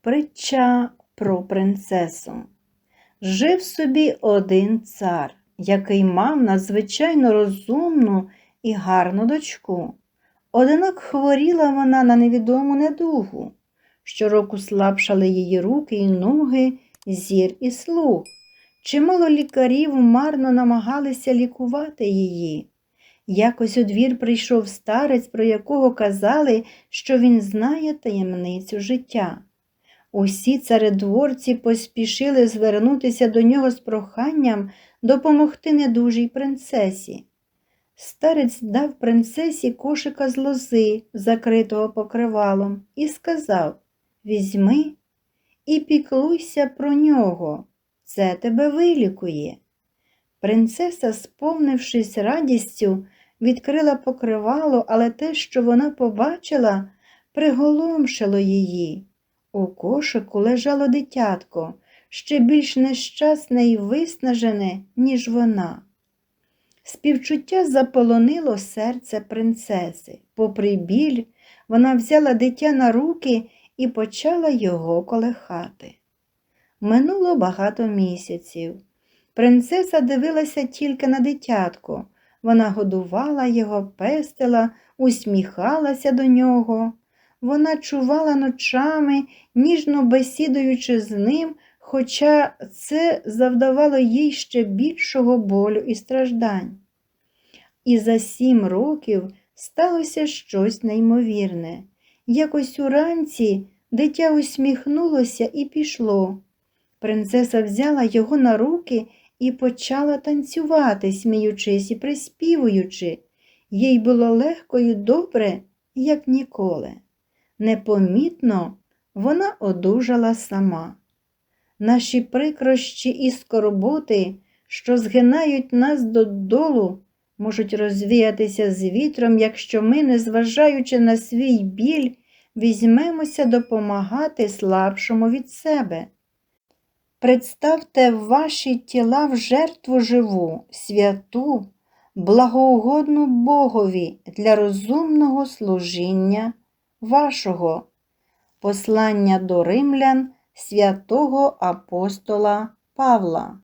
Притча про принцесу. Жив собі один цар, який мав надзвичайно розумну і гарну дочку. Однак хворіла вона на невідому недугу. Щороку слабшали її руки і ноги, зір і слух. Чимало лікарів марно намагалися лікувати її. Якось у двір прийшов старець, про якого казали, що він знає таємницю життя. Усі царедворці поспішили звернутися до нього з проханням допомогти недужій принцесі. Старець дав принцесі кошика з лози, закритого покривалом, і сказав Візьми і піклуйся про нього, це тебе вилікує. Принцеса, сповнившись радістю, відкрила покривало, але те, що вона побачила, приголомшило її. У кошику лежало дитятко, ще більш нещасне і виснажене, ніж вона. Співчуття заполонило серце принцеси. Попри біль, вона взяла дитя на руки і почала його колихати. Минуло багато місяців. Принцеса дивилася тільки на дитятко. Вона годувала його, пестила, усміхалася до нього. Вона чувала ночами, ніжно бесідуючи з ним, хоча це завдавало їй ще більшого болю і страждань. І за сім років сталося щось неймовірне. Якось уранці дитя усміхнулося і пішло. Принцеса взяла його на руки і почала танцювати, сміючись і приспівуючи. Їй було легко і добре, як ніколи. Непомітно вона одужала сама. Наші прикрощі і скорботи, що згинають нас додолу, можуть розвіятися з вітром, якщо ми, незважаючи на свій біль, візьмемося допомагати слабшому від себе. Представте ваші тіла в жертву живу, святу, благоугодну Богові для розумного служіння вашого. Послання до римлян святого апостола Павла.